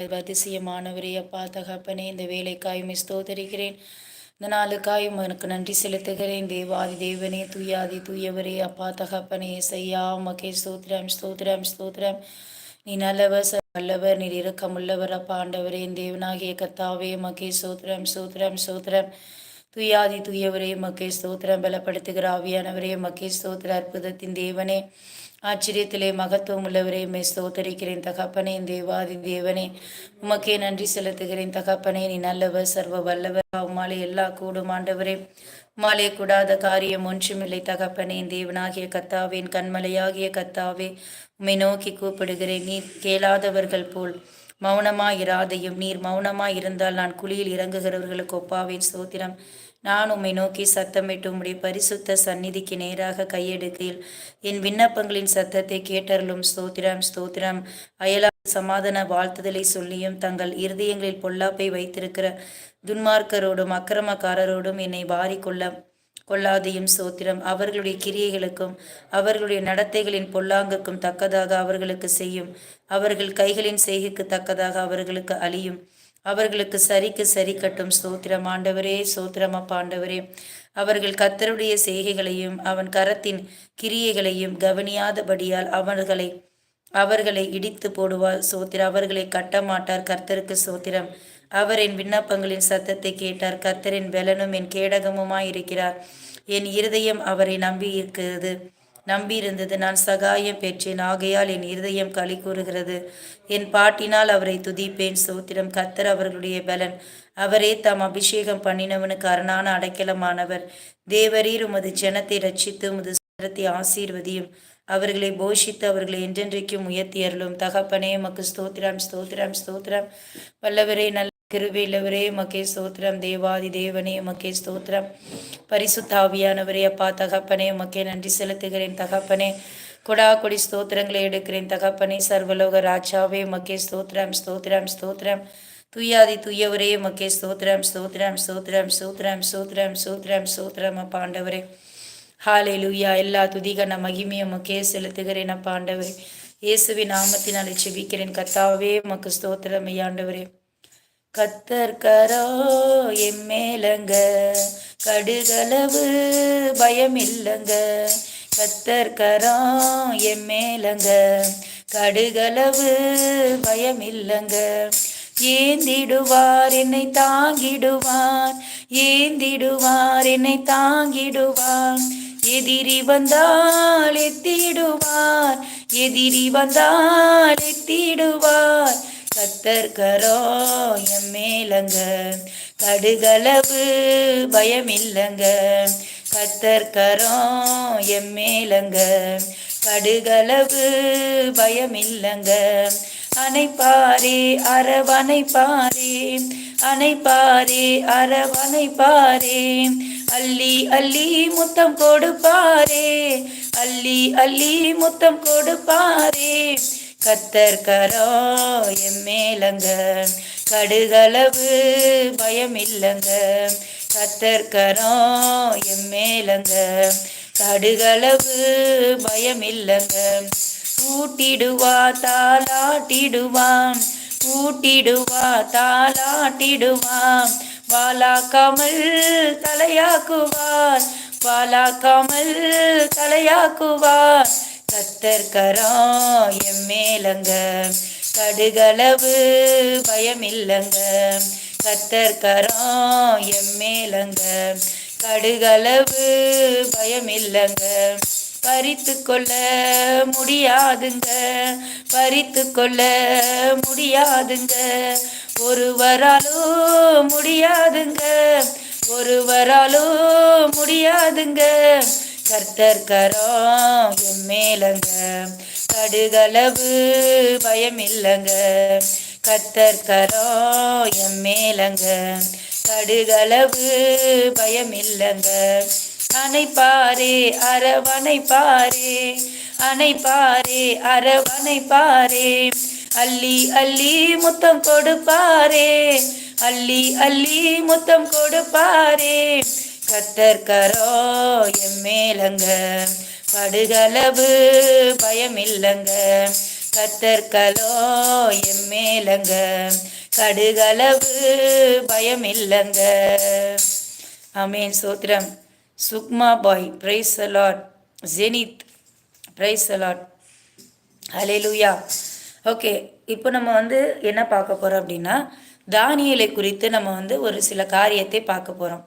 அதிசயமானவரே அப்பா தகப்பனே இந்த வேலைக்காயுமே ஸ்தோதரிக்கிறேன் இந்த நாளுக்காயும் எனக்கு நன்றி செலுத்துகிறேன். தேவாதி தேவனே தூயாதி தூயவரே அப்பா தகப்பனே செய்யா மகே ஸ்தோத்ரம் ஸ்தோத்ரம் ஸ்தோத்ரம் நீ நல்லவர் ச- வல்லவர் நீர் இரக்கமுள்ளவர் அப்பா ஆண்டவரே தேவனாகிய கத்தாவே மகே சோத்ரம் சோத்ரம் சோத்ரம் துயாதி துயவரே மக்கே ஸ்தோத்திரம். பலப்படுத்துகிற ஆவியானவரே மக்கே ஸ்தோத்திர அற்புதத்தின் தேவனே. ஆச்சரியத்திலே மகத்துவம் உள்ளவரையுமே மே ஸ்தோத்தரிக்கிறேன். தகப்பனே தேவாதி தேவனே உமக்கே நன்றி செலுத்துகிறேன். தகப்பனே நீ நல்லவர் சர்வ வல்லவர். உமாலே எல்லா கூடும் ஆண்டவரே. உமாலே கூடாத காரியம் ஒன்றுமில்லை. தகப்பனே தேவனாகிய கத்தாவேன் கண்மலையாகிய கத்தாவே உம்மை நோக்கி கூப்பிடுகிறேன். நீ கேளாதவர்கள் போல் மௌனமாயிராதையும் நீர் மௌனமாய் இருந்தால் நான் குழியில் இறங்குகிறவர்களுக்கு ஒப்பாவேன். சோத்திரம் நான் உம்மை நோக்கி சத்தமிட்டு உம்முடைய பரிசுத்த சந்நிதிக்கு நேராக கையெடுக்கையில் என் விண்ணப்பங்களின் சத்தத்தை கேட்டருளும் ஸ்தோத்திரம் ஸ்தோத்திரம். அயலா சமாதான வாழ்த்துதலை சொல்லியும் தங்கள் இருதயங்களில் பொல்லாப்பை வைத்திருக்கிற துன்மார்க்கரோடும் அக்கிரமக்காரரோடும் என்னை வாரிக்கொள்ள கொள்ளாதையும் சோத்திரம் அவர்களுடைய கிரியைகளுக்கும் அவர்களுடைய நடத்தைகளின் பொல்லாங்குக்கும் தக்கதாக அவர்களுக்கு செய்யும். அவர்கள் கைகளின் செய்கைக்கு தக்கதாக அவர்களுக்கு அழியும். அவர்களுக்கு சரிக்கு சரி கட்டும் ஸ்தோத்திரம். ஆண்டவரே சோத்திரம் பாண்டவரே அவர்கள் கர்த்தருடைய செய்கைகளையும் அவன் கரத்தின் கிரியைகளையும் கவனியாதபடியால் அவர்களை அவர்களை இடித்து போடுவார். சோத்திரம் அவர்களை கட்டமாட்டார். கர்த்தருக்கு சோத்திரம் அவர் என் விண்ணப்பங்களின் சத்தத்தை கேட்டார். கர்த்தரின் பலனும் என் கேடகமுமாய் இருக்கிறார் என் இருதயம் அவரை நம்பி இருக்கிறது நம்பியிருந்தது. நான் சகாயம் பெற்றேன். ஆகையால் என் இருதயம் களி கூறுகிறது. என் பாட்டினால் அவரை துதிப்பேன். சோத்திரம் கத்தர் அவர்களுடைய பலன். அவரே தாம் அபிஷேகம் பண்ணினவனுக்கு அரணான அடைக்கலமானவர். தேவரீர் உமது ஜனத்தை ரட்சித்து உமது சுதந்திரத்தை ஆசீர்வதியும். அவர்களை போஷித்து அவர்களை என்றென்றைக்கும் உயர்த்தி அருளும். தகப்பனே மக்கு ஸ்தோத்திரம் ஸ்தோத்திரம் ஸ்தோத்திரம். வல்லவரே நல்ல கிருபையிலவரே மக்கே ஸ்தோத்திரம். தேவாதி தேவனே மக்கே ஸ்தோத்திரம். பரிசுத்தாவியானவரே அப்பா தகப்பனே மக்கே நன்றி செலுத்துகிறேன் தகப்பனே. கொடா கொடி ஸ்தோத்திரங்களை எடுக்கிறேன் தகப்பனே. சர்வலோக ராஜாவே மக்கே ஸ்தோத்திரம் ஸ்தோத்திரம் ஸ்தோத்திரம். துயாதி துய்யவரே மக்கே ஸ்தோத்திரம் ஸ்தோத்திரம் ஸ்தோத்திரம் ஸ்தோத்திரம் ஸ்தோத்திரம் ஸ்தோத்திரம் ஸ்தோத்திரம் அப்பா ஆண்டவரே. ஹாலே லூயா எல்லா துதிகன மகிமையும் மக்கே செலுத்துகிறேன் அப்பா ஆண்டவரே. இயேசுவின் நாமத்தினாலே செபிக்கிறேன் கத்தாவே மக்கு ஸ்தோத்திரம் ஐயாண்டவரே கத்தர்கரோ எம்மேலங்க கடுகளவு பயமில்லங்க. கத்தர்கரோ எம்மேலங்க கடுகளவு பயமில்லங்க. ஏந்திடுவார் என்னை தாங்கிடுவார். ஏந்திடுவார் என்னை தாங்கிடுவார். எதிரி வந்தால் எத்திடுவார். எதிரி வந்தால் எத்திடுவார். கத்தர் கரோ எம் மேலங்க. கடுகளவு பயமில்லங்க. கத்தர் கரோ எம் மேலங்க. கடுகளவு பயமில்லங்க. அணைப்பாரே அரவணைப்பாரே அணைப்பாரே அரவணைப்பாரே அள்ளி அள்ளி முத்தம் கொடுப்பாரே. அள்ளி அள்ளி முத்தம் கொடுப்பாரே. கத்தர் கரோ எம் மேலங்க. கடுகளவு பயமில்லங்க. கத்தர் கரோ எம் மேலங்க. கடுகளவு பயமில்லங்க. கூட்டிடுவா தாளாட்டிடுவான். கூட்டிடுவா தாளாட்டிடுவான். வாலாக்காமல் தலையாக்குவார். வாலாக்காமல் தலையாக்குவார். கத்தர் கரோ எம் மேலங்க. கடுகளவு பயமில்லங்க. கத்தர் கரோ எம் மேலங்க. கடுகளவு பயமில்லங்க. பறித்து கொள்ள முடியாதுங்க. பறித்து கொள்ள முடியாதுங்க. ஒருவராலும் முடியாதுங்க. ஒருவராலும் முடியாதுங்க. கர்த்தர் கரோ எம்மேலங்க கடுகளவு பயமில்லங்க. கர்த்தர் கரோ எம்மேலங்க கடுகளவு பயமில்லங்க. அணைப்பாரே அரவணைப்பாரே. அணைப்பாரே அரவணைப்பாரே. அள்ளி அள்ளி முத்தம் கொடுப்பாரே. அள்ளி அள்ளி முத்தம் கொடுப்பாரே. கத்தர்கரோ எம்மேலங்க எம் மேலங்க. படுகளவு பயமில்லங்க. கத்தர்களோ எம்மேலங்க கடுகளவு பயமில்லங்க. அமீன் சோத்ரம் சுக்மா பாய் praise allot zenith praise the Lord hallelujah okay இப்போ நம்ம வந்து என்ன பார்க்க போகிறோம் அப்படின்னா தானியலை குறித்து நம்ம வந்து ஒரு சில காரியத்தை பார்க்க போகிறோம்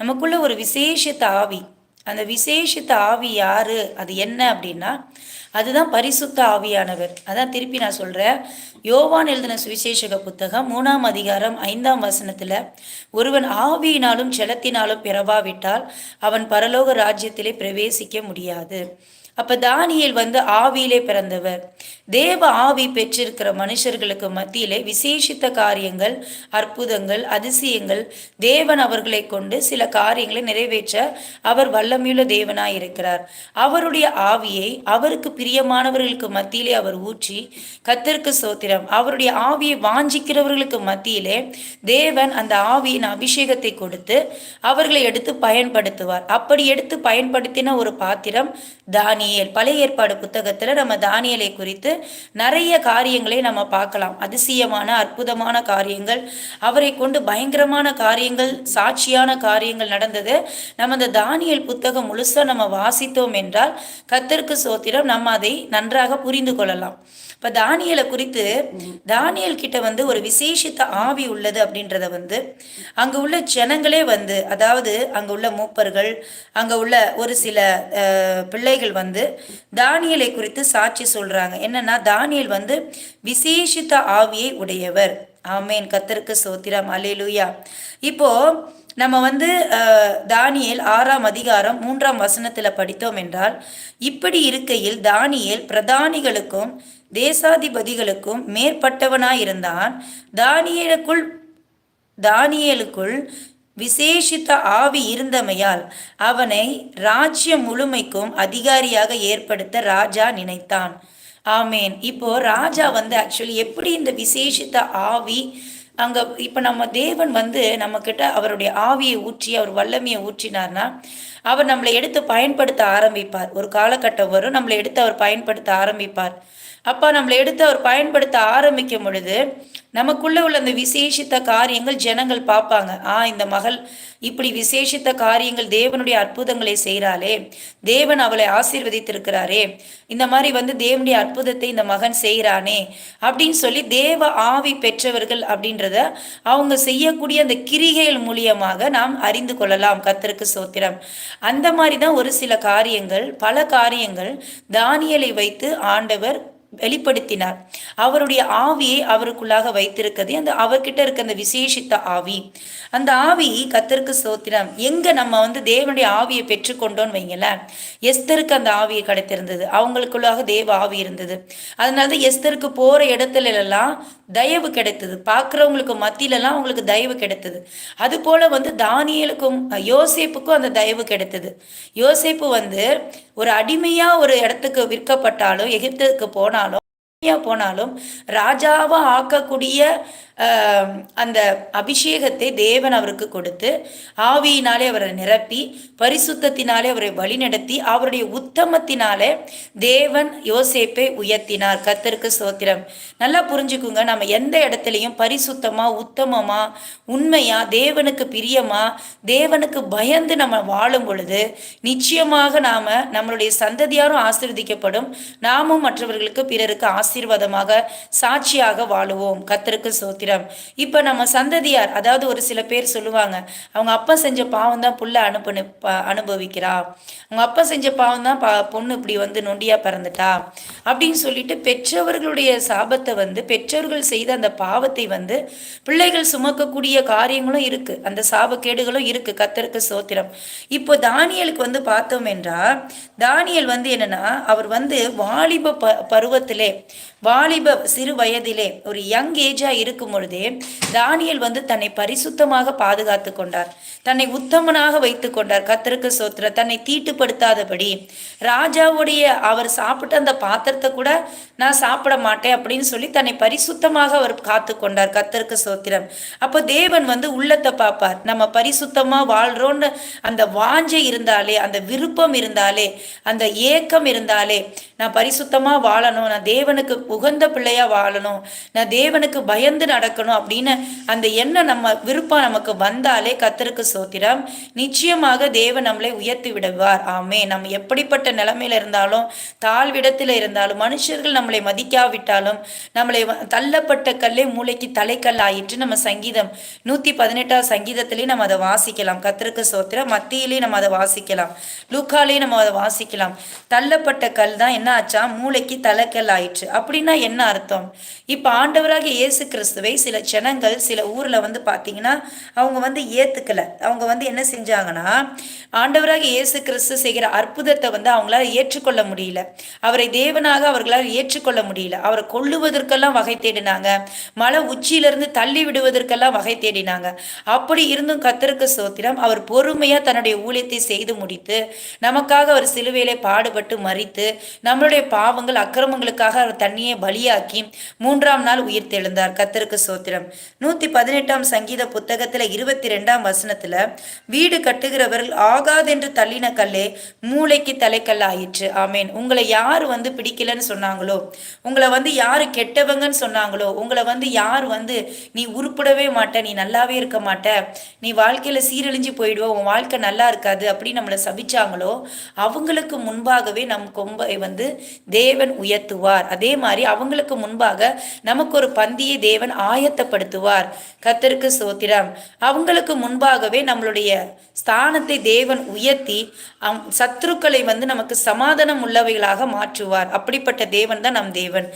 நமக்குள்ள ஒரு விசேஷித்த ஆவி. அந்த விசேஷித்த ஆவி யாரு? அது என்ன அப்படின்னா அதுதான் பரிசுத்த ஆவியானவர். அதான் திருப்பி நான் சொல்கிறேன் யோவான் எழுதின சுவிசேஷக புத்தகம் மூணாம் அதிகாரம் ஐந்தாம் வசனத்துல ஒருவன் ஆவியினாலும் செலத்தினாலும் பிறவாவிட்டால் அவன் பரலோக ராஜ்யத்திலே பிரவேசிக்க முடியாது. அப்ப தானியல் வந்து ஆவியிலே பிறந்தவர். தேவ ஆவி பெற்றிருக்கிற மனுஷர்களுக்கு மத்தியிலே விசேஷித்த காரியங்கள் அற்புதங்கள் அதிசயங்கள் தேவன் அவர்களை கொண்டு சில காரியங்களை நிறைவேற்ற அவர் வல்லமையுள்ள தேவனாய் இருக்கிறார். அவருடைய ஆவியை அவருக்கு பிரியமானவர்களுக்கு மத்தியிலே அவர் ஊற்றி கத்திற்கு சோத்திரம். அவருடைய ஆவியை வாஞ்சிக்கிறவர்களுக்கு மத்தியிலே தேவன் அந்த ஆவியின் அபிஷேகத்தை கொடுத்து அவர்களை எடுத்து பயன்படுத்துவார். அப்படி எடுத்து பயன்படுத்தின ஒரு பாத்திரம் தானியல் தானியல் பழைய ஏற்பாடு புத்தகத்தில் நம்ம தானியலை குறித்து நிறைய காரியங்களை நம்ம பார்க்கலாம். அதிசயமான அற்புதமான காரியங்கள். அவரை கொண்டு பயங்கரமான காரியங்கள் சாட்சியான காரியங்கள் நடந்தது. நம்ம அந்த தானியல் புத்தகம் முழுசாக நம்ம வாசித்தோம் என்றால் கத்திற்கு சோத்திரம் நம்ம அதை நன்றாக புரிந்து கொள்ளலாம். இப்போ தானியலை குறித்து தானியல் கிட்ட வந்து ஒரு விசேஷித்த ஆவி உள்ளது அப்படின்றத வந்து அங்கே உள்ள ஜனங்களே வந்து அதாவது அங்கே உள்ள மூப்பர்கள் அங்கே உள்ள ஒரு சில பிள்ளைகள் வந்து தானியலை குறித்து சாட்சி சொல்கிறாங்க என்னன்னா தானியல் வந்து விசேஷித்த ஆவியை உடையவர். ஆமேன். கத்தருக்கு சோத்திரம் அலேலுயா இப்போ நம்ம வந்து தானியல் ஆறாம் அதிகாரம் மூன்றாம் வசனத்தில் படித்தோம் என்றால் இப்படி இருக்கையில் தானியல் பிரதானிகளுக்கும் தேசாதிபதிகளுக்கும் மேற்பட்டவனாயிருந்தான். தானியலுக்குள் தானியலுக்குள் விசேஷித்த ஆவி இருந்தமையால் அவனை ராஜ்யம் முழுமைக்கும் அதிகாரியாக ஏற்படுத்த ராஜா நினைத்தான். ஆமேன். இப்போ ராஜா வந்து ஆக்சுவலி எப்படி இந்த விசேஷித்த ஆவி அங்கே இப்போ நம்ம தேவன் வந்து நம்மக்கிட்ட அவருடைய ஆவியை ஊற்றி அவர் வல்லமையை ஊற்றினார்னா அவர் நம்மளை எடுத்து பயன்படுத்த ஆரம்பிப்பார். ஒரு காலகட்டம் வரும் நம்மளை எடுத்து அவர் பயன்படுத்த ஆரம்பிப்பார். அப்போ நம்மளை எடுத்து அவர் பயன்படுத்த ஆரம்பிக்கும் பொழுது நமக்குள்ளே உள்ள அந்த விசேஷித்த காரியங்கள் ஜனங்கள் பார்ப்பாங்க. ஆ இந்த மகள் இப்படி விசேஷித்த காரியங்கள் தேவனுடைய அற்புதங்களை செய்கிறாளே தேவன் அவளை ஆசீர்வதித்திருக்கிறாரே இந்த மாதிரி வந்து தேவனுடைய அற்புதத்தை இந்த மகன் செய்கிறானே அப்படின்னு சொல்லி தேவ ஆவி பெற்றவர்கள் அப்படின்றத அவங்க செய்யக்கூடிய அந்த கிரிகைகள் மூலியமாக நாம் அறிந்து கொள்ளலாம். கத்தருக்கு சோத்திரம். அந்த மாதிரி தான் ஒரு சில காரியங்கள் பல காரியங்கள் தானியலை வைத்து ஆண்டவர் வெளிப்படுத்தினார். அவருடைய ஆவியை அவருக்குள்ளாக வைத்திருக்கிறது. அந்த அவர்கிட்ட இருக்க அந்த விசேஷித்த ஆவி. அந்த ஆவி கத்தருக்கு சோத்திரம் எங்க நம்ம வந்து தேவனுடைய ஆவியை பெற்றுக்கொண்டோன்னு வைங்களேன். எஸ்தருக்கு அந்த ஆவியை கிடைத்திருந்தது. அவங்களுக்குள்ளாக தேவ ஆவி இருந்தது. அதனாலதான் எஸ்தருக்கு போற இடத்துல எல்லாம் தயவு கிடைத்தது. பார்க்குறவங்களுக்கு மத்தியிலலாம் அவங்களுக்கு தயவு கிடைத்தது. அது போல வந்து தானியலுக்கும் யோசேப்புக்கும் அந்த தயவு கிடைத்தது. யோசேப்பு வந்து ஒரு அடிமையாக ஒரு இடத்துக்கு விற்கப்பட்டாலும் எகிப்துக்கு போனாலும் போனாலும் ராஜாவை ஆக்கக்கூடிய அந்த அபிஷேகத்தை தேவன் அவருக்கு கொடுத்து ஆவியினாலே அவரை நிரப்பி பரிசுத்தத்தினாலே அவரை வழிநடத்தி அவருடைய உத்தமத்தினாலே தேவன் யோசேப்பை உயர்த்தினார். கத்தருக்கு சோத்திரம் நல்லா புரிஞ்சுக்குங்க. நம்ம எந்த இடத்துலையும் பரிசுத்தமா உத்தமமா உண்மையா தேவனுக்கு பிரியமா தேவனுக்கு பயந்து நம்ம வாழும் பொழுது நிச்சயமாக நாம நம்மளுடைய சந்ததியாரும் ஆசிர்வதிக்கப்படும். நாமும் மற்றவர்களுக்கு பிறருக்கு ஆசை ஆசீர்வாதமாக சாட்சியாக வாழுவோம். கத்தருக்கு சோத்திரம். இப்போ நம்ம சந்ததியார் அதாவது ஒரு சில பேர் சொல்லுவாங்க அவங்க அப்பா செஞ்ச பாவம் தான் புள்ள அனுப்பு அனுபவிக்கிறா. அவங்க அப்பா செஞ்ச பாவம் தான் பா பொண்ணு இப்படி வந்து நொண்டியா பிறந்துட்டா. அப்படின்னு சொல்லிட்டு பெற்றவர்களுடைய சாபத்தை வந்து பெற்றோர்கள் செய்த அந்த பாவத்தை வந்து பிள்ளைகள் சுமக்கக்கூடிய காரியங்களும் இருக்கு. அந்த சாபக்கேடுகளும் இருக்கு. கத்தருக்கு சோத்திரம். இப்போ தானியலுக்கு வந்து பார்த்தோம் என்றால் தானியல் வந்து என்னன்னா அவர் வந்து வாலிப ப பருவத்திலே வாலிப சிறு வயதிலே ஒரு யங் ஏஜா இருக்கும் பொழுதே தானியல் வந்து தன்னை பரிசுத்தமாக பாதுகாத்து கொண்டார். தன்னை உத்தமனாக வைத்து கொண்டார். கத்தருக்கு சோத்திர தன்னை தீட்டுப்படுத்தாதபடி ராஜாவுடைய அவர் சாப்பிட்ட அந்த பாத்திரத்தை கூட நான் சாப்பிட மாட்டேன் அப்படின்னு சொல்லி தன்னை பரிசுத்தமாக அவர் காத்து கொண்டார். கத்தருக்கு சோத்திரம். அப்போ தேவன் வந்து உள்ளத்தை பார்ப்பார். நம்ம பரிசுத்தமா வாழ்றோன்னு அந்த வாஞ்சை இருந்தாலே அந்த விருப்பம் இருந்தாலே அந்த ஏக்கம் இருந்தாலே நான் பரிசுத்தமா வாழணும் நான் தேவனுக்கு உகந்த பிள்ளையா வாழணும். நான் தேவனுக்கு பயந்து நடக்கணும் அப்படின்னு அந்த எண்ணம் நம்ம விருப்பம் நமக்கு வந்தாலே கத்தருக்கு சோத்திரம். நிச்சயமாக தேவன் நம்மளை உயர்த்தி விடுவார். ஆமே நம்ம எப்படிப்பட்ட நிலைமையில இருந்தாலும் தாழ்விடத்தில் இருந்தாலும் மனுஷர்கள் நம்மளை மதிக்காவிட்டாலும் நம்மளை தள்ளப்பட்ட கல்லே மூளைக்கு தலைக்கல் ஆயிற்று நம்ம சங்கீதம். நூத்தி பதினெட்டாம் சங்கீதத்திலேயே நம்ம அதை வாசிக்கலாம். கத்தருக்கு சோத்திரம். மத்தியிலே நம்ம அதை வாசிக்கலாம். லூக்காலே நம்ம அதை வாசிக்கலாம். தள்ளப்பட்ட கல் தான் என்ன ஆச்சா? மூளைக்கு தலைக்கல் ஆயிற்று அப்படின்னா என்ன அர்த்தம்? இப்போ ஆண்டவராக இயேசு கிறிஸ்துவை சில ஜனங்கள் சில ஊரில் வந்து பார்த்தீங்கன்னா அவங்க வந்து ஏற்றுக்கல அவங்க வந்து என்ன செஞ்சாங்கன்னா ஆண்டவராக இயேசு கிறிஸ்து செய்கிற அற்புதத்தை வந்து அவங்களால ஏற்றுக்கொள்ள முடியல. அவரை தேவனாக அவர்களால் ஏற்றுக்கொள்ள முடியல. அவரை கொள்ளுவதற்கெல்லாம் வகை தேடினாங்க. மலை உச்சியிலிருந்து தள்ளி விடுவதற்கெல்லாம் வகை தேடினாங்க. அப்படி இருந்தும் கத்தருக்கு சோத்திரம் அவர் பொறுமையாக தன்னுடைய ஊழியத்தை செய்து முடித்து நமக்காக அவர் சிலுவையிலே பாடுபட்டு மறித்து நம்மளுடைய பாவங்கள் அக்கிரமங்களுக்காக அவர் தண்ணியை பலியாக்கி மூன்றாம் நாள் உயிர் தெழுந்தார். கத்தருக்கு சோத்திரம். நூத்தி பதினெட்டாம் சங்கீத புத்தகத்துல இருபத்தி ரெண்டாம் வசனத்துல வீடு கட்டுகிறவர்கள் ஆகாதென்று தள்ளின கல்லே மூளைக்கு தலைக்கல் ஆயிற்று. ஆமேன். உங்களை யார் வந்து பிடிக்கலன்னு சொன்னாங்களோ உங்களை வந்து யாரு கெட்டவங்கன்னு சொன்னாங்களோ உங்களை வந்து யார் வந்து நீ உருப்படவே மாட்ட நீ நல்லாவே இருக்க மாட்ட நீ வாழ்க்கையில சீரழிஞ்சு போயிடுவ உன் வாழ்க்கை நல்லா இருக்காது அப்படின்னு நம்மளை சபிச்சாங்களோ அவங்களுக்கு முன்பாகவே நம் கொம்பை வந்து தேவன் உயர்த்துவார். அதே மாதிரி அவங்களுக்கு முன்பாக நமக்கு ஒரு பந்தியை தேவன் ஆயத்தப்படுத்துவார். கத்தருக்கு சோத்திரம் அவங்களுக்கு முன்பாகவே நம்மளுடைய ஸ்தானத்தை தேவன் உயர்த்தி சத்துருக்களை வந்து நமக்கு சமாதானம் உள்ளவைகளாக மாற்றுவார். அப்படிப்பட்ட தேவன் தான் நம் தேவன்.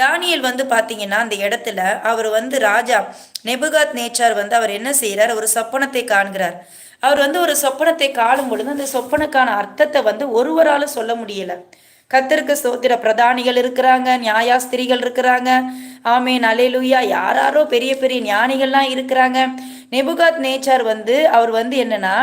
தானியல் வந்து பார்த்தீங்கன்னா அந்த இடத்துல அவர் வந்து ராஜா நெபுகாத் நேச்சார் வந்து அவர் என்ன செய்கிறார் ஒரு சொப்பனத்தை காண்கிறார். அவர் வந்து ஒரு சொப்பனத்தை காணும் பொழுது அந்த சொப்பனுக்கான அர்த்தத்தை வந்து ஒருவரால சொல்ல முடியலை. கத்திற்கு சோத்திர பிரதானிகள் இருக்கிறாங்க நியாயாஸ்திரிகள் இருக்கிறாங்க. ஆமே நலேலுயா யாராரோ பெரிய பெரிய ஞானிகள்லாம் இருக்கிறாங்க. நெபுகாத் நேச்சார் வந்து அவர் வந்து என்னன்னா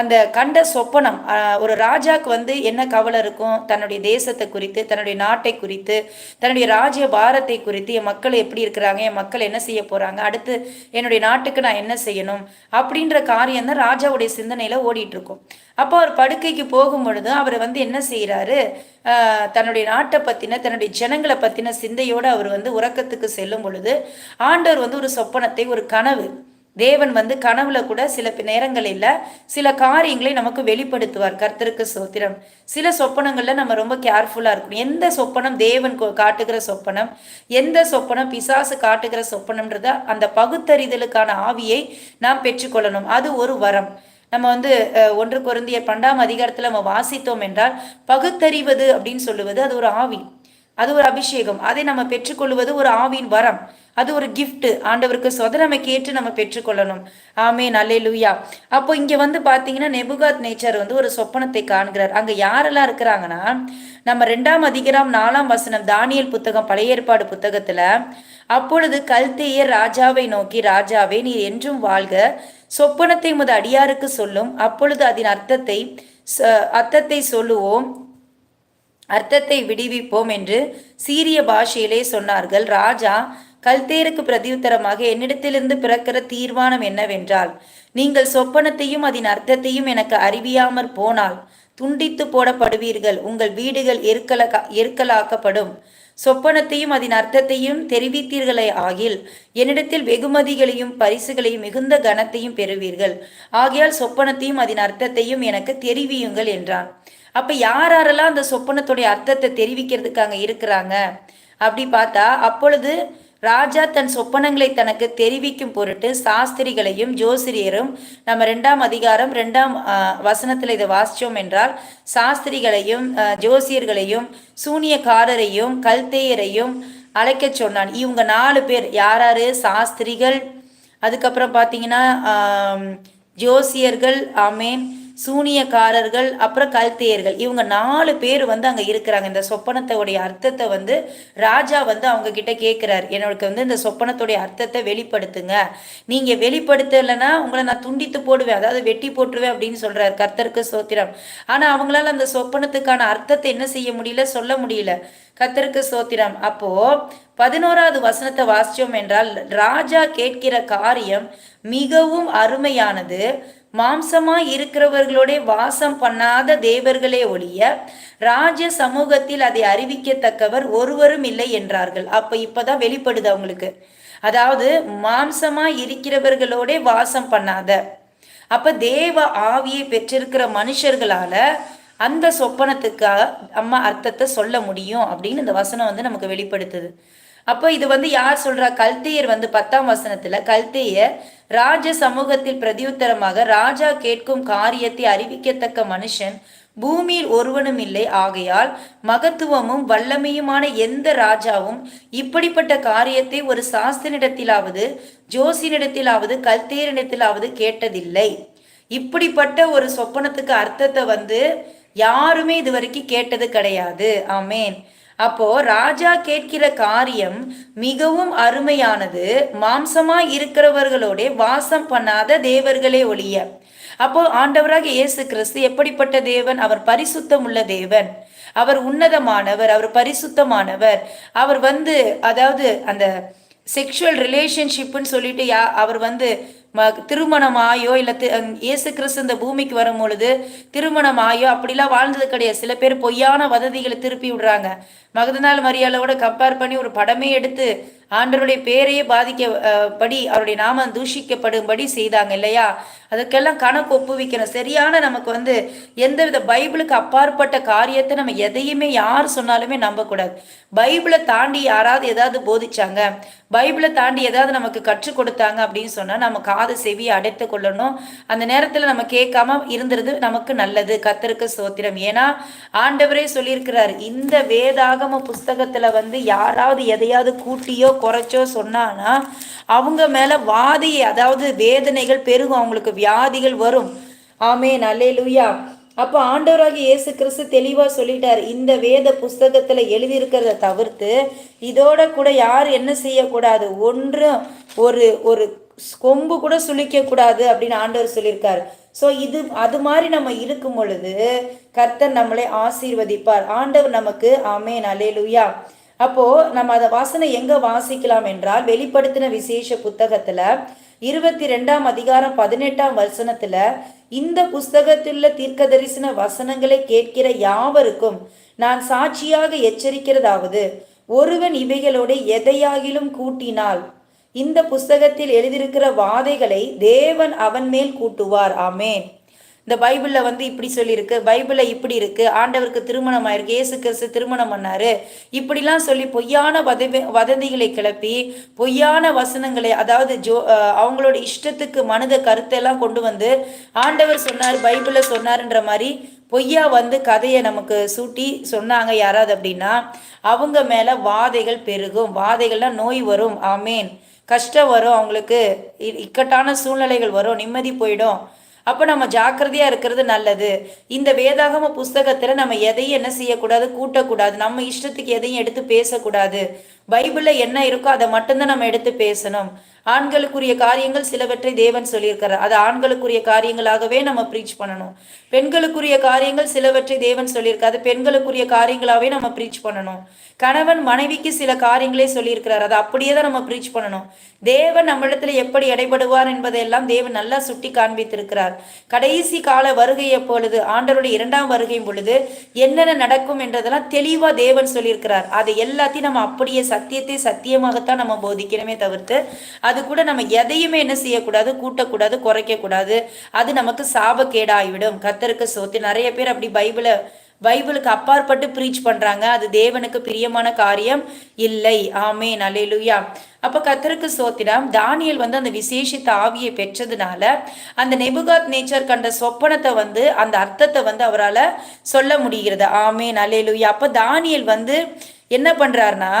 அந்த கண்ட சொப்பனம் ஒரு ராஜாக்கு வந்து என்ன கவலை இருக்கும்? தன்னுடைய தேசத்தை குறித்து தன்னுடைய நாட்டை குறித்து தன்னுடைய ராஜ்ய பாரத்தை குறித்து என் மக்கள் எப்படி இருக்கிறாங்க? என் மக்கள் என்ன செய்ய போறாங்க? அடுத்து என்னுடைய நாட்டுக்கு நான் என்ன செய்யணும்? அப்படின்ற காரியம் தான் ராஜாவுடைய சிந்தனையில ஓடிட்டு இருக்கும் அப்போ அவர் படுக்கைக்கு போகும் பொழுது அவர் வந்து என்ன செய்யறாரு தன்னுடைய நாட்டை பத்தின தன்னுடைய ஜனங்களை பத்தின சிந்தையோடு அவர் வந்து உறக்கத்துக்கு செல்லும் பொழுது ஆண்டவர் வந்து ஒரு சொப்பனத்தை ஒரு கனவு தேவன் வந்து கனவுல கூட சில நேரங்களில் சில காரியங்களை நமக்கு வெளிப்படுத்துவார் கர்த்தருக்கு சோத்திரம். சில சொப்பனங்களில் நம்ம ரொம்ப கேர்ஃபுல்லாக இருக்கணும். எந்த சொப்பனம் தேவன் காட்டுகிற சொப்பனம் எந்த சொப்பனம் பிசாசு காட்டுகிற சொப்பனம்ன்றத அந்த பகுத்தறிதலுக்கான ஆவியை நாம் பெற்றுக்கொள்ளணும். அது ஒரு வரம். நம்ம வந்து ஒன்று குருந்திய பண்டாம் அதிகாரத்தில் நம்ம வாசித்தோம் என்றால் பகுத்தறிவது அப்படின்னு சொல்லுவது அது ஒரு ஆவி. அது ஒரு அபிஷேகம். அதை நம்ம பெற்றுக்கொள்வது ஒரு ஆவின் வரம். அது ஒரு கிஃப்ட் ஆண்டவருக்கு சொதனமை கேட்டு நம்ம பெற்றுக்கொள்ளணும். ஆமே நல்லே லூயா அப்போ இங்க வந்து பாத்தீங்கன்னா நெபுகாத் நேச்சர் வந்து ஒரு சொப்பனத்தை காண்கிறார். அங்க யாரெல்லாம் இருக்கிறாங்கன்னா நம்ம ரெண்டாம் அதிகாரம் நாலாம் வசனம் தானியல் புத்தகம் பழைய ஏற்பாடு புத்தகத்துல அப்பொழுது கல்தேயர் ராஜாவை நோக்கி ராஜாவே நீர் என்றும் வாழ்க. சொப்பனத்தை முத அடியாருக்கு சொல்லும். அப்பொழுது அதன் அர்த்தத்தை அர்த்தத்தை சொல்லுவோம். அர்த்தத்தை விடுவிப்போம் என்று சீரிய பாஷையிலே சொன்னார்கள். ராஜா கல்தேருக்கு பிரதியுத்தரமாக என்னிடத்திலிருந்து பிறக்கிற தீர்மானம் என்னவென்றால் நீங்கள் சொப்பனத்தையும் அதன் அர்த்தத்தையும் எனக்கு அறிவியாமற் போனால் துண்டித்து போடப்படுவீர்கள் உங்கள் வீடுகள் எருக்கல எருக்கலாக்கப்படும். சொப்பனத்தையும் அதன் அர்த்தத்தையும் தெரிவித்தீர்களே ஆகில் என்னிடத்தில் வெகுமதிகளையும் பரிசுகளையும் மிகுந்த கனத்தையும் பெறுவீர்கள். ஆகையால் சொப்பனத்தையும் அதன் அர்த்தத்தையும் எனக்கு தெரிவியுங்கள் என்றான். அப்ப யாரெல்லாம் அந்த சொப்பனத்துடைய அர்த்தத்தை தெரிவிக்கிறதுக்காக இருக்கிறாங்க? அப்படி பார்த்தா அப்பொழுது ராஜா தன் சொப்பனங்களை தனக்கு தெரிவிக்கும் பொருட்டு சாஸ்திரிகளையும் ஜோசிரியரும் நம்ம ரெண்டாம் அதிகாரம் ரெண்டாம் வசனத்தில் இதை வாசிச்சோம் என்றால் சாஸ்திரிகளையும் ஜோசியர்களையும் சூனியக்காரரையும் கல்தேயரையும் அழைக்க சொன்னான். இவங்க நாலு பேர் யாராரு? சாஸ்திரிகள். அதுக்கப்புறம் பார்த்தீங்கன்னா ஜோசியர்கள். ஆமேன். சூனியக்காரர்கள் அப்புறம் கல்தேயர்கள். இவங்க நாலு பேர் வந்து அங்கே இருக்கிறாங்க. இந்த சொப்பனத்தோடைய அர்த்தத்தை வந்து ராஜா வந்து அவங்க கிட்ட கேட்குறாரு என்னோட வந்து இந்த சொப்பனத்துடைய அர்த்தத்தை வெளிப்படுத்துங்க. நீங்கள் வெளிப்படுத்தலைன்னா உங்களை நான் துண்டித்து போடுவேன். அதாவது வெட்டி போட்டுருவேன் அப்படின்னு சொல்கிறார் கர்த்தருக்கு சோத்திரம். ஆனால் அவங்களால அந்த சொப்பனத்துக்கான அர்த்தத்தை என்ன செய்ய முடியல? சொல்ல முடியல. கத்தருக்கு சோத்திரம். அப்போ பதினோராவது வசனத்தை வாசிச்சோம் என்றால் ராஜா கேட்கிற காரியம் மிகவும் அருமையானது. மாம்சமா இருக்கிறவர்களோட வாசம் பண்ணாத தேவர்களே ஒழிய ராஜ சமூகத்தில் அதை அறிவிக்கத்தக்கவர் ஒருவரும் இல்லை என்றார்கள். அப்ப இப்பதான் வெளிப்படுது அவங்களுக்கு. அதாவது மாம்சமா இருக்கிறவர்களோட வாசம் பண்ணாத. அப்ப தேவ ஆவியை பெற்றிருக்கிற மனுஷர்களால அந்த சொப்பனத்துக்கு அம்மா அர்த்தத்தை சொல்ல முடியும் அப்படின்னு இந்த வசனம் வந்து நமக்கு வெளிப்படுத்துது. அப்போ இது வந்து யார் சொல்றா? கல்தேயர் வந்து பத்தாம் வசனத்துல கல்தேயர் ராஜ சமூகத்தில் பிரதியுத்தரமாக ராஜா கேட்கும் காரியத்தை அறிவிக்கத்தக்க மனுஷன் பூமியில் ஒருவனும் இல்லை. ஆகையால் மகத்துவமும் வல்லமையுமான எந்த ராஜாவும் இப்படிப்பட்ட காரியத்தை ஒரு சாஸ்திரினிடத்திலாவது ஜோசினிடத்திலாவது கல்தேரிடத்திலாவது கேட்டதில்லை. இப்படிப்பட்ட ஒரு சொப்பனத்துக்கு அர்த்தத்தை வந்து யாருமே இது வரைக்கும் கேட்டது கிடையாது. ஆமேன். அப்போ ராஜா கேட்கிற காரியம் மிகவும் அருமையானது. மாம்சமா இருக்கிறவர்களோட வாசம் பண்ணாத தேவர்களே ஒழிய. அப்போ ஆண்டவராக இயேசு கிறிஸ்து எப்படிப்பட்ட தேவன்? அவர் பரிசுத்தம் உள்ள தேவன். அவர் உன்னதமானவர் அவர் பரிசுத்தமானவர். அவர் வந்து அதாவது அந்த செக்ஷுவல் ரிலேஷன்ஷிப்புன்னு சொல்லிட்டு யா அவர் வந்து திருமணமாயோ இல்லை இயேசு கிறிஸ்து இந்த பூமிக்கு வரும் பொழுது திருமணமாயோ அப்படிலாம் வாழ்ந்தது கிடையாது. சில பேர் பொய்யான வதந்திகளை திருப்பி விடுறாங்க. மகதநாள் மரியாதையோட கம்பேர் பண்ணி ஒரு படமே எடுத்து ஆண்டருடைய பேரையே பாதிக்க படி அவருடைய நாமம் தூஷிக்கப்படும்படி செய்தாங்க இல்லையா? அதுக்கெல்லாம் கணக்கு ஒப்புவிக்கணும் சரியான நமக்கு வந்து எந்தவித பைபிளுக்கு அப்பாற்பட்ட காரியத்தை நம்ம எதையுமே யார் சொன்னாலுமே நம்பக்கூடாது. பைபிளை தாண்டி யாராவது ஏதாவது போதிச்சாங்க? பைபிளை தாண்டி ஏதாவது நமக்கு கற்றுக் கொடுத்தாங்க அப்படின்னு சொன்னால் நம்ம காது செவியை அடைத்து கொள்ளணும். அந்த நேரத்தில் நம்ம கேட்காம இருந்துருது நமக்கு நல்லது. கத்தருக்கு சோத்திரம் ஏன்னா ஆண்டவரே சொல்லியிருக்கிறார் இந்த வேதாகம புஸ்தகத்தில் வந்து யாராவது எதையாவது கூட்டியோ குறைச்சோ சொன்னானா அவங்க மேல வாதி அதாவது வேதனைகள் பெருகும். அவங்களுக்கு வியாதிகள் வரும். ஆமே நல்லே லூயா அப்போ ஆண்டவராகி இயேசு கிறிஸ்து தெளிவாக சொல்லிட்டார். இந்த வேத புஸ்தகத்தில் எழுதியிருக்கிறத தவிர்த்து இதோட கூட யார் என்ன செய்யக்கூடாது? ஒன்றும் ஒரு ஒரு கொம்பு கூட சுழிக்கக்கூடாது அப்படின்னு ஆண்டவர் சொல்லியிருக்காரு. ஸோ இது அது மாதிரி நம்ம இருக்கும் பொழுது கர்த்தர் நம்மளை ஆசீர்வதிப்பார். ஆண்டவர் நமக்கு ஆமேன் அலேலுயா அப்போ நம்ம அதை வாசனை எங்க வாசிக்கலாம் என்றால் வெளிப்படுத்தின விசேஷ புத்தகத்துல இருபத்தி ரெண்டாம் அதிகாரம் பதினெட்டாம் வசனத்துல இந்த புஸ்தகத்திலுள்ள தீர்க்க தரிசன வசனங்களை கேட்கிற யாவருக்கும் நான் சாட்சியாக எச்சரிக்கிறதாவது. ஒருவன் இவைகளோட எதையாகிலும் கூட்டினால் இந்த புஸ்தகத்தில் எழுதியிருக்கிற வாதைகளை தேவன் அவன் மேல் கூட்டுவார். ஆமேன். இந்த பைபிளில் வந்து இப்படி சொல்லியிருக்கு பைபிளில் இப்படி இருக்கு ஆண்டவருக்கு திருமணம் ஆயிருக்கு ஏசு கிறிஸ்து திருமணம் பண்ணாரு. இப்படிலாம் சொல்லி பொய்யான வத வதந்திகளை கிளப்பி பொய்யான வசனங்களை அதாவது ஜோ அவங்களோட இஷ்டத்துக்கு மனித கருத்தெல்லாம் கொண்டு வந்து ஆண்டவர் சொன்னார் பைபிளில் சொன்னார்ன்ற மாதிரி பொய்யா வந்து கதையை நமக்கு சூட்டி சொன்னாங்க யாராவது அப்படின்னா அவங்க மேலே வாதைகள் பெருகும். வாதைகள்லாம் நோய் வரும். ஆமேன். கஷ்டம் வரும். அவங்களுக்கு இக்கட்டான சூழ்நிலைகள் வரும். நிம்மதி போயிடும். அப்போ நம்ம ஜாக்கிரதையாக இருக்கிறது நல்லது. இந்த வேதாகம புஸ்தகத்தில் நம்ம எதையும் என்ன செய்யக்கூடாது? கூட்டக்கூடாது. நம்ம இஷ்டத்துக்கு எதையும் எடுத்து பேசக்கூடாது. பைபிளில் என்ன இருக்கோ அதை மட்டும்தான் நம்ம எடுத்து பேசணும். ஆண்களுக்குரிய காரியங்கள் சிலவற்றை தேவன் சொல்லியிருக்கிறார். அது ஆண்களுக்குரிய காரியங்களாகவே நம்ம ப்ரீச் பண்ணணும். பெண்களுக்குரிய காரியங்கள் சிலவற்றை தேவன் சொல்லியிருக்காது பெண்களுக்குரிய காரியங்களாகவே நம்ம ப்ரீச் பண்ணணும். கணவன் மனைவிக்கு சில காரியங்களே சொல்லியிருக்கிறார். அதை அப்படியே தான் நம்ம ப்ரீச் பண்ணணும். தேவன் நம்மிடத்துல எப்படி இடைபடுவார் என்பதையெல்லாம் தேவன் நல்லா சுட்டி காண்பித்திருக்கிறார். கடைசி கால வருகையை பொழுது ஆண்டருடைய இரண்டாம் வருகையும் பொழுது என்னென்ன நடக்கும் என்றதெல்லாம் தெளிவாக தேவன் சொல்லியிருக்கிறார். அதை எல்லாத்தையும் நம்ம அப்படியே சத்தியத்தை சத்தியமாகத்தான் நம்ம போதிக்கணுமே தவிர்த்து அது கூட நம்ம எதையுமே என்ன செய்யக்கூடாது கூட்டக்கூடாது குறைக்கக்கூடாது. அது நமக்கு சாபக்கேடாகிவிடும் கத்தருக்கு சோத்து நிறைய பேர் அப்படி பைபிளை பைபிளுக்கு அப்பாற்பட்டு ப்ரீச் பண்ணுறாங்க அது தேவனுக்கு பிரியமான காரியம் இல்லை. ஆமே நலேலுயா அப்போ கத்தருக்கு சோத்திடம் தானியல் வந்து அந்த விசேஷித்த ஆவியை பெற்றதுனால அந்த நெபுகாத் நேச்சர் கண்ட சொப்பனத்தை வந்து அந்த அர்த்தத்தை வந்து அவரால் சொல்ல முடிகிறது. ஆமே நலேலுயா அப்போ தானியல் வந்து என்ன பண்றாருன்னா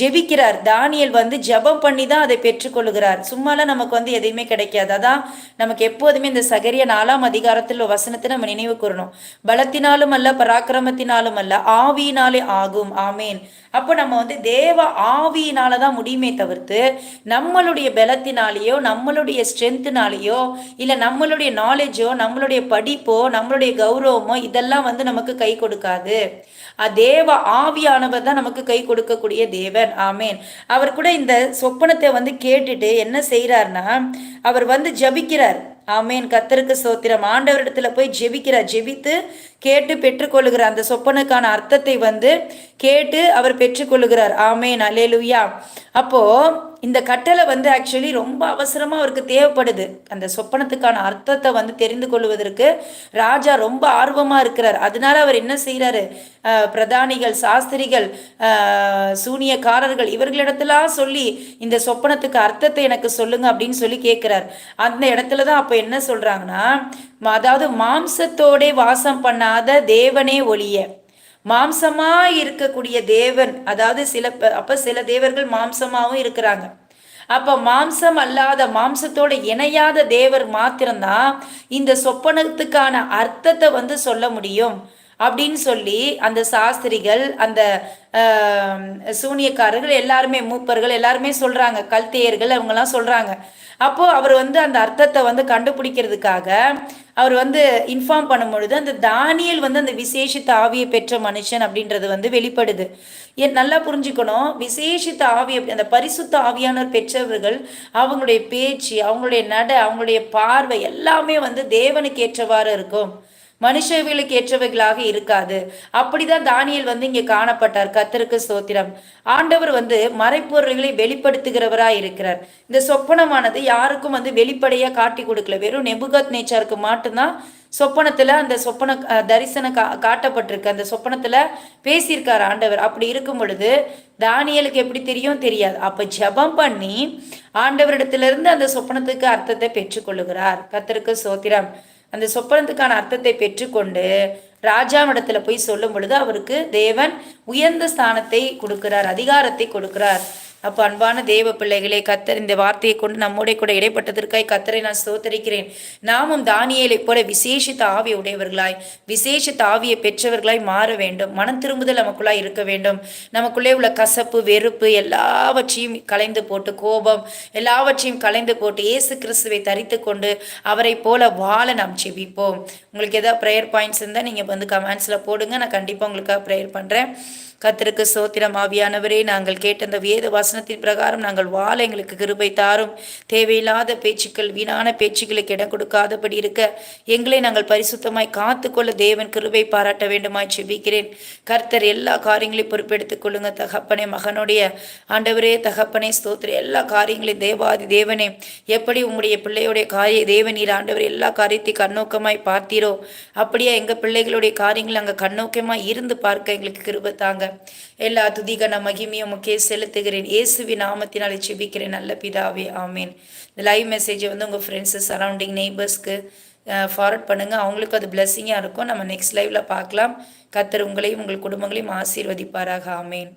ஜெபிக்கிறார். தானியல் வந்து ஜபம் பண்ணி தான் அதை பெற்றுக்கொள்கிறார் சும்மாலாம் நமக்கு வந்து எதையுமே கிடைக்காது. அதான் நமக்கு எப்போதுமே இந்த சகரிய நாலாம் அதிகாரத்தில் வசனத்தை நம்ம நினைவு கூறணும். பலத்தினாலும் அல்ல பராக்கிரமத்தினாலும் அல்ல ஆவியினாலே ஆகும். ஆமேன். அப்போ நம்ம வந்து தேவ ஆவியினால தான் முடியுமே தவிர்த்து நம்மளுடைய பலத்தினாலேயோ நம்மளுடைய ஸ்ட்ரென்த்துனாலேயோ இல்லை நம்மளுடைய நாலேஜோ நம்மளுடைய படிப்போ நம்மளுடைய கௌரவமோ இதெல்லாம் வந்து நமக்கு கை கொடுக்காது. தேவ ஆவியானவர் தான் நமக்கு கை கொடுக்கக்கூடிய தேவன். ஆமேன். அவர் கூட இந்த சொப்பனத்தை வந்து கேட்டுட்டு என்ன செய்கிறார்னா அவர் வந்து ஜபிக்கிறார். ஆமேன். கத்தருக்கு சோத்திரம் ஆண்டவரிடத்துல போய் ஜெபிக்கிறார். ஜெபித்து கேட்டு பெற்றுக்கொள்ளுகிறார். அந்த சொப்பனுக்கான அர்த்தத்தை வந்து கேட்டு அவர் பெற்றுக்கொள்ளுகிறார். ஆமேன். அலேலுயா அப்போது இந்த கட்டளை வந்து ஆக்சுவலி ரொம்ப அவசரமாக அவருக்கு தேவைப்படுது. அந்த சொப்பனத்துக்கான அர்த்தத்தை வந்து தெரிந்து கொள்வதற்கு ராஜா ரொம்ப ஆர்வமாக இருக்கிறார். அதனால அவர் என்ன செய்கிறாரு பிரதானிகள் சாஸ்திரிகள் சூனியக்காரர்கள் இவர்களிடத்துலாம் சொல்லி இந்த சொப்பனத்துக்கு அர்த்தத்தை எனக்கு சொல்லுங்க அப்படின்னு சொல்லி கேட்குறார். அந்த இடத்துல தான் அப்போ என்ன சொல்கிறாங்கன்னா அதாவது மாம்சத்தோடே வாசம் பண்ணாத தேவனே ஒளிய. மாம்சமா இருக்கக்கூடிய தேவன் அதாவது சில அப்ப சில தேவர்கள் மாம்சமாவும் இருக்கிறாங்க. அப்ப மாம்சம் அல்லாத மாம்சத்தோட இணையாத தேவர் மாத்திரம்தான் இந்த சொப்பனத்துக்கான அர்த்தத்தை வந்து சொல்ல முடியும். அப்படின்னு சொல்லி அந்த சாஸ்திரிகள் அந்த சூனியக்காரர்கள் எல்லாருமே மூப்பர்கள் எல்லாருமே சொல்றாங்க. கல்தேயர்கள் அவங்கெல்லாம் சொல்றாங்க. அப்போ அவர் வந்து அந்த அர்த்தத்தை வந்து கண்டுபிடிக்கிறதுக்காக அவர் வந்து இன்ஃபார்ம் பண்ணும் பொழுது அந்த தானியல் வந்து அந்த விசேஷித்த ஆவியை பெற்ற மனுஷன் அப்படின்றது வந்து வெளிப்படுது. என் நல்லா புரிஞ்சுக்கணும். விசேஷித்த ஆவி அந்த பரிசுத்த ஆவியானவர் பெற்றவர்கள் அவங்களுடைய பேச்சு அவங்களுடைய நட அவங்களுடைய பார்வை எல்லாமே வந்து தேவனுக்கு ஏற்றவாறு இருக்கும். மனுஷர்களுக்கு ஏற்றவைகளாக இருக்காது. அப்படிதான் தானியல் வந்து இங்கே காணப்பட்டார். கத்தருக்கு சோத்திரம் ஆண்டவர் வந்து மறைப்பொருள்களை வெளிப்படுத்துகிறவராய் இருக்கிறார். இந்த சொப்பனமானது யாருக்கும் வந்து வெளிப்படையா காட்டி கொடுக்கல. வெறும் நெபுகத் நேச்சாருக்கு மட்டும்தான் சொப்பனத்தில் அந்த சொப்பன தரிசனம் கா காட்டப்பட்டிருக்கு அந்த சொப்பனத்தில் பேசியிருக்கார் ஆண்டவர். அப்படி இருக்கும் பொழுது தானியலுக்கு எப்படி தெரியும்? தெரியாது. அப்போ ஜபம் பண்ணி ஆண்டவரிடத்திலிருந்து அந்த சொப்பனத்துக்கு அர்த்தத்தை பெற்றுக்கொள்ளுகிறார். கத்தருக்கு சோத்திரம் அந்த சொப்பனத்துக்கான அர்த்தத்தை பெற்றுக்கொண்டு ராஜாவிடத்துல போய் சொல்லும் பொழுது அவருக்கு தேவன் உயர்ந்த ஸ்தானத்தை கொடுக்கிறார் அதிகாரத்தை கொடுக்கிறார். அப்போ அன்பான தேவ பிள்ளைகளே கத்தர் இந்த வார்த்தையை கொண்டு நம்மோட கூட இடைப்பட்டதற்காய் கத்தரை நான் சோத்தரிக்கிறேன் நாமும் தானியலை போல விசேஷித்த ஆவி உடையவர்களாய் விசேஷித்த ஆவியை பெற்றவர்களாய் மாற வேண்டும். மனம் திரும்புதல் நமக்குள்ளாய் இருக்க வேண்டும். நமக்குள்ளே உள்ள கசப்பு வெறுப்பு எல்லாவற்றையும் கலைந்து போட்டு கோபம் எல்லாவற்றையும் கலைந்து போட்டு இயேசு கிறிஸ்துவை தரித்து கொண்டு அவரை போல வாழ நாம் செபிப்போம் உங்களுக்கு எதாவது ப்ரேயர் பாயிண்ட்ஸ் இருந்தால் நீங்கள் வந்து கமெண்ட்ஸில் போடுங்க. நான் கண்டிப்பாக உங்களுக்காக ப்ரேயர் பண்ணுறேன் கத்திற்கு சோத்திரம் ஆவியானவரே நாங்கள் கேட்ட அந்த வேத வசனத்தின் பிரகாரம் நாங்கள் வாழ எங்களுக்கு கிருபை தாரும். தேவையில்லாத பேச்சுக்கள் வீணான பேச்சுக்களுக்கு இடம் கொடுக்காதபடி இருக்க எங்களை நாங்கள் பரிசுத்தமாய் காத்துக்கொள்ள தேவன் கிருபை பாராட்ட வேண்டுமாய் செபிக்கிறேன். கர்த்தர் எல்லா காரியங்களையும் பொறுப்பெடுத்துக் கொள்ளுங்க. தகப்பனே மகனுடைய ஆண்டவரே தகப்பனே ஸ்தோத்திர எல்லா காரியங்களையும் தேவாதி தேவனே எப்படி உங்களுடைய பிள்ளையுடைய காரிய தேவன் நீர் ஆண்டவர் எல்லா காரியத்தையும் கண்ணோக்கமாய் பார்த்தீரோ அப்படியே எங்கள் பிள்ளைகளுடைய காரியங்கள் அங்கே கண்ணோக்கமாக இருந்து பார்க்க எங்களுக்கு கிருபை தாங்க. எல்லா துதிகன மகிமையும் முக்கிய செலுத்துகிறேன். இயேசுவி நாமத்தினால் செபிக்கிறேன். நல்ல பிதாவே ஆமீன். இந்த லைவ் மெசேஜை வந்து உங்கள் ஃப்ரெண்ட்ஸு சரௌண்டிங் நெய்பர்ஸ்க்கு ஃபார்வர்ட் பண்ணுங்கள் அவங்களுக்கு அது பிளெஸ்ஸிங்காக இருக்கும். நம்ம நெக்ஸ்ட் லைவில் பார்க்கலாம். கத்தர் உங்களையும் உங்கள் குடும்பங்களையும் ஆசீர்வதிப்பாராக. ஆமேன்.